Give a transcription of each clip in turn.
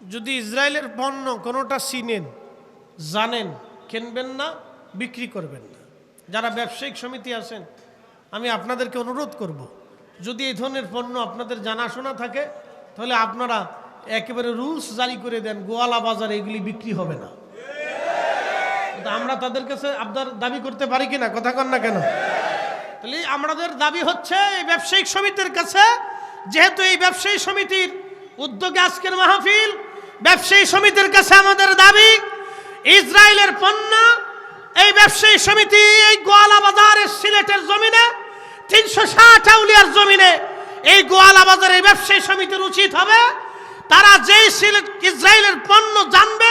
যদি ইসরায়েলের পণ্য কোনোটা চিনেন, জানেন, কিনবেন না, বিক্রি করবেন না। যারা ব্যবসায়িক সমিতি আছেন, আমি আপনাদেরকে অনুরোধ করব, যদি এই ধরনের পণ্য আপনাদের জানাশোনা থাকে, তাহলে আপনারা একেবারে রুলস জারি করে দেন, গোয়ালা বাজারে এগুলি বিক্রি হবে না। আমরা তাদের কাছে আপনার দাবি করতে পারি কিনা, কথা কন না কেন? তাহলে আমাদের দাবি হচ্ছে, এই ব্যবসায়িক সমিতির কাছে, যেহেতু এই ব্যবসায়ী সমিতির উদ্যোগে আজকের মাহফিল ব্যবসায়ী সমিতির কাছে আমাদের দাবি, ইসরায়েলের পণ্য, এই ব্যবসায়ী সমিতি এই গোয়ালা বাজারের সিলেটের জমিনে, তিনশো ষাট আউলিয়ার জমিনে এই গোয়ালা বাজারের ব্যবসায়ী সমিতির উচিত হবে। তারা যেই সিলেট, ইসরায়েলের পণ্য জানবে,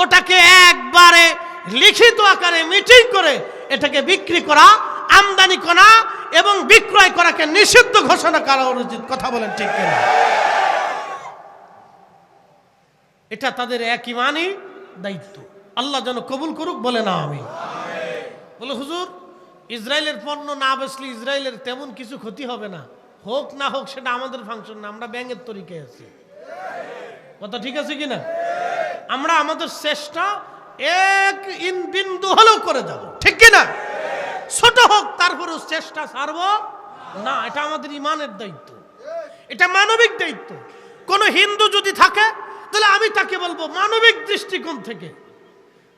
ওটাকে একবারে লিখিত আকারে মিটিং করে এটাকে বিক্রি করা, আমদানি করা এবং বিক্রয় করাকে নিষিদ্ধ ঘোষণা করা উচিত কথা বলেন ঠিক কিনা। এটা তাদের এক ইমানই দায়িত্ব। আল্লাহ যেন কবুল করুক, বলে না আমি। বলে, হুজুর, ইসরায়েলের পণ্য না বেসলে ইসরায়েলের তেমন কিছু ক্ষতি হবে না। হোক না হোক, সেটা আমাদের ফাংশন না, আমরা ব্যাঙের তরিকে আছি। কথা ঠিক আছে কিনা? আমরা আমাদের চেষ্টা এক ইন বিন্দু হলেও করে যাব। ঠিক কিনা? ছোট হোক, তারপরেও চেষ্টা ছাড়ব না। এটা আমাদের ইমানের দায়িত্ব। এটা মানবিক দায়িত্ব। কোন হিন্দু যদি থাকে তাহলে আমি তাকে বলব, মানবিক দৃষ্টিকোণ থেকে,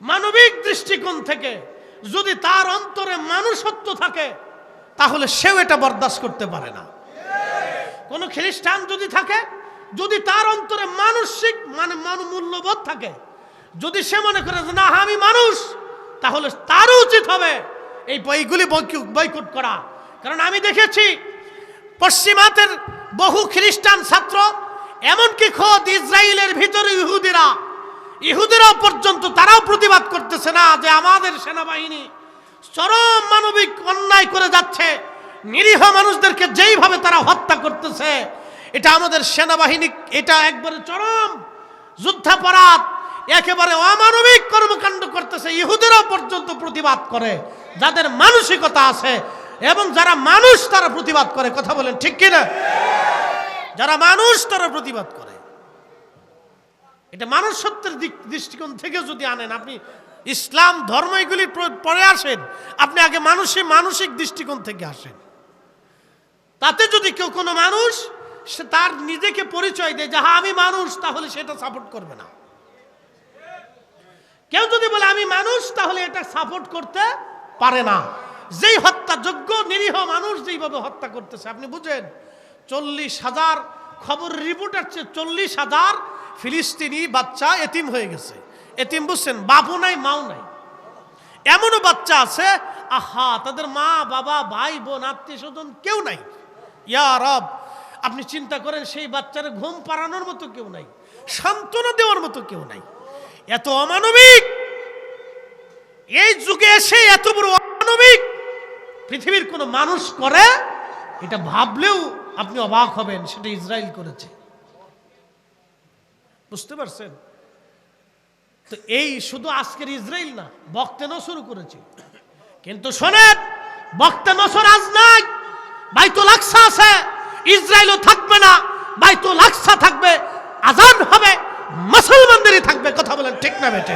মানবিক দৃষ্টিকোণ থেকে যদি তার অন্তরে মানুষত্ব থাকে, তাহলে সেও এটা বরদাস্ত করতে পারে না। কোন খ্রিস্টান যদি থাকে, যদি তার অন্তরে মানসিক মানে মূল্যবোধ থাকে, যদি সে মনে করে না, আমি মানুষ, তাহলে তারও উচিত হবে এই বইগুলি বয়কট করা। কারণ আমি দেখেছি, পশ্চিমাতের বহু খ্রিস্টান ছাত্র এমনকি খোদ ইসরায়েলের ভিতরে ইহুদিরা ইহুদিরা পর্যন্ত তারাও প্রতিবাদ করতেছে না যে আমাদের সেনাবাহিনী চরম মানবিক অন্যায় করে যাচ্ছে। নিরীহ মানুষদেরকে যেইভাবে তারা হত্যা করতেছে, এটা আমাদের সেনাবাহিনী, এটা একবারে চরম যুদ্ধাপরাধ, একেবারে অমানবিক কর্মকাণ্ড করতেছে, ইহুদিরাও পর্যন্ত প্রতিবাদ করে, যাদের মানসিকতা আছে এবং যারা মানুষ তারা প্রতিবাদ করে, কথা বলেন ঠিক কিনা? যারা মানুষ, তারা প্রতিবাদ করে। এটা মানুষ সত্যের দিক, দৃষ্টিকোণ থেকে যদি আনেন, আপনি ইসলাম ধর্ম এগুলি পরে আসেন, আপনি আগে মানুষের মানসিক দৃষ্টিকোণ থেকে আসেন। তাতে যদি কেউ কোনো মানুষ, সে তার নিজেকে পরিচয় দেয় যে হ্যাঁ আমি মানুষ, তাহলে সেটা সাপোর্ট করবে না। কেউ যদি বলে, আমি মানুষ, তাহলে এটা সাপোর্ট করতে পারে না। যেই হত্যাযোগ্য, নিরীহ মানুষ যেইভাবে হত্যা করতেছে, আপনি বুঝেন? চল্লিশ হাজার, খবর রিপোর্ট আসছে চল্লিশ হাজার ফিলিস্তিনি বাচ্চা এতিম হয়ে গেছে। এতিম বুঝছেন? বাপু নাই, মাও নাই। এমনও বাচ্চা আছে, আহা, তাদের মা, বাবা, ভাই, বোন, আত্মীয় স্বজন কেউ নাই। ইয়া রব, আপনি চিন্তা করেন, সেই বাচ্চার ঘুম পাড়ানোর মতো কেউ নাই, সান্ত্বনা দেওয়ার মতো কেউ নাই। এত অমানবিক! এই যুগে এসে এত বড় অমানবিক! পৃথিবীর কোনো মানুষ করে, এটা ভাবলেও আপনি অবাক হবেন, সেটা ইসরায়েল করেছে। বুঝতে পারছেন? তো এই শুধু আজকের ইসরায়েল না, বক্তে শুরু করেছে। কিন্তু শোনেন, বক্তে নসর আজ নাই, বাইতুল আকসা আছে, ইসরায়েলও থাকবে না, বাইতুল আকসা থাকবে আজান হবে, মুসলমানদেরই থাকবে, কথা বলেন ঠিক না বেটে